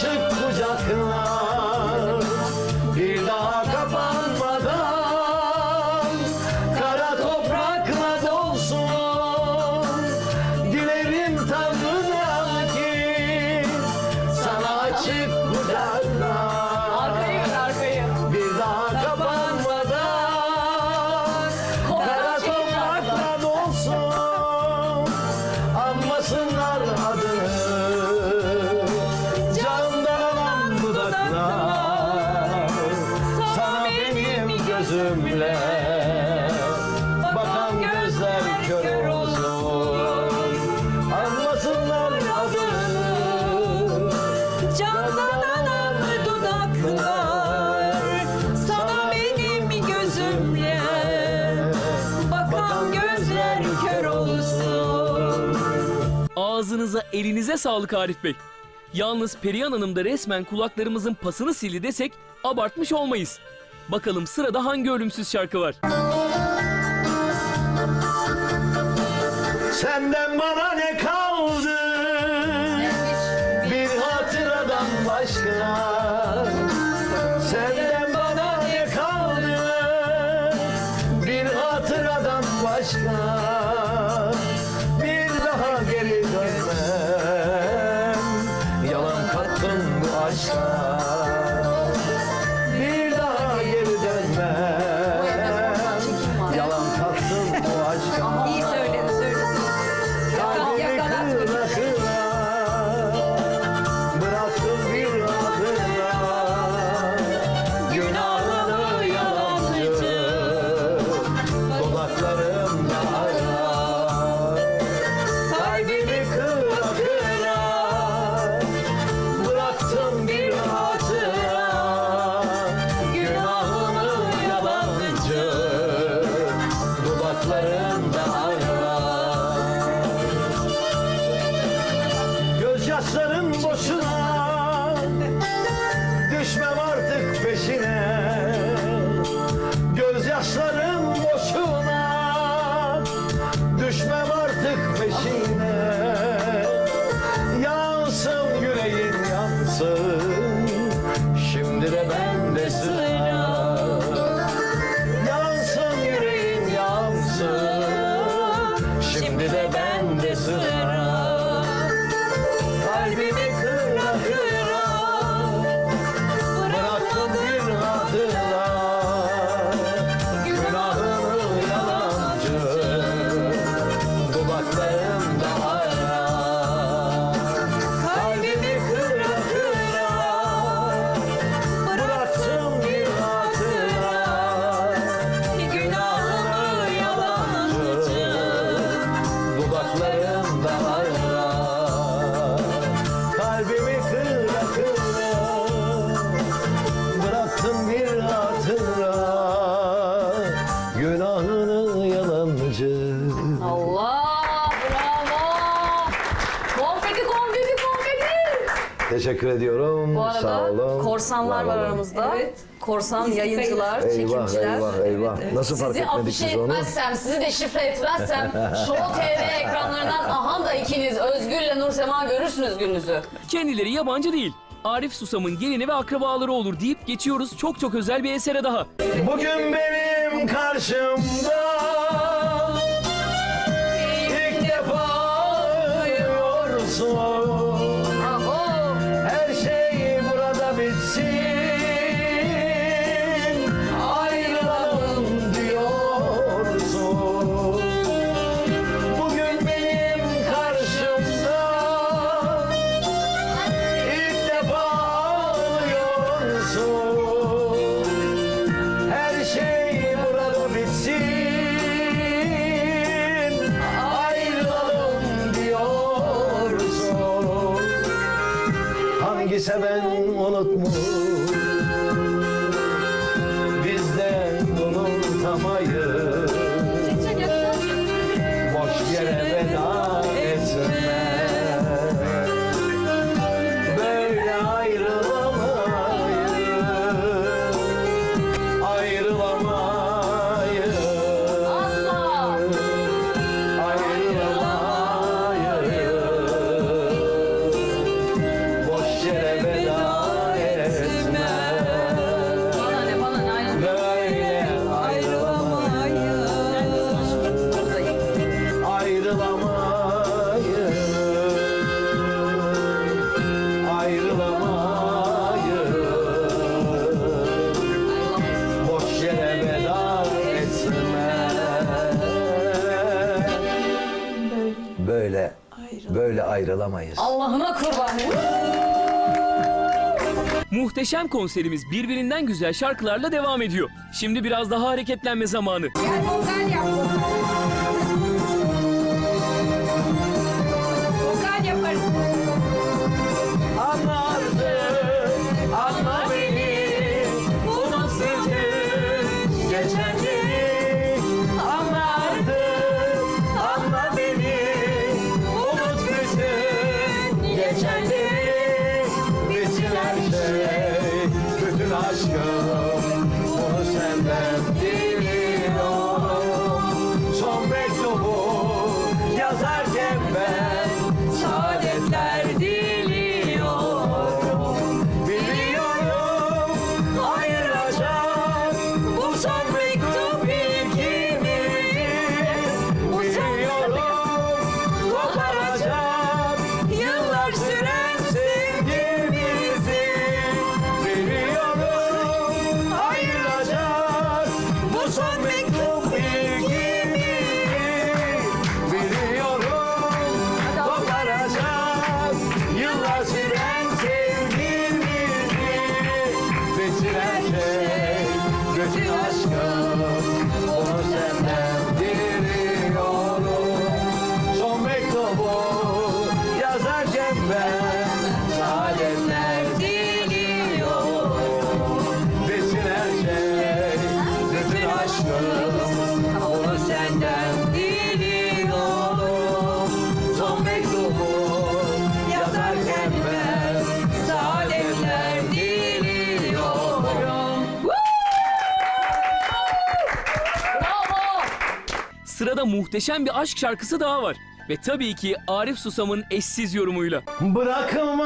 Çık kucakla elinize sağlık Arif Bey. Yalnız Perihan Hanım da resmen kulaklarımızın pasını sildi desek abartmış olmayız. Bakalım sırada hangi ölümsüz şarkı var? Senden bana ne kaldı? Bir hatıradan başka. Senden Günahını yalancı Allah bravo. Konfeti konfeti konfeti. Teşekkür ediyorum. Bu arada Sağ olun. korsanlar var aramızda. Korsan yayıncılar, Eyvah çekimciler. eyvah eyvah. Nasıl fark Sizi etmedik afişe biz onu? etmezsem, sizi deşifre etmezsem Show TV ekranlarından aha da ikiniz Özgür'le Nursema görürsünüz gününüzü. Kendileri yabancı değil. Arif Susam'ın gelini ve akrabaları olur deyip geçiyoruz çok çok özel bir esere daha. Bugün benim karşım Seven unutmuş Böyle Böyle ayrılamayız. Allah'ına kurban. Muhteşem konserimiz birbirinden güzel şarkılarla devam ediyor. Şimdi biraz daha hareketlenme zamanı. Gel vokal yap vokal. Vokal yaparız Anardı Brasil. Sırada muhteşem bir aşk şarkısı daha var. Ve tabii ki Arif Susam'ın eşsiz yorumuyla. Bırakma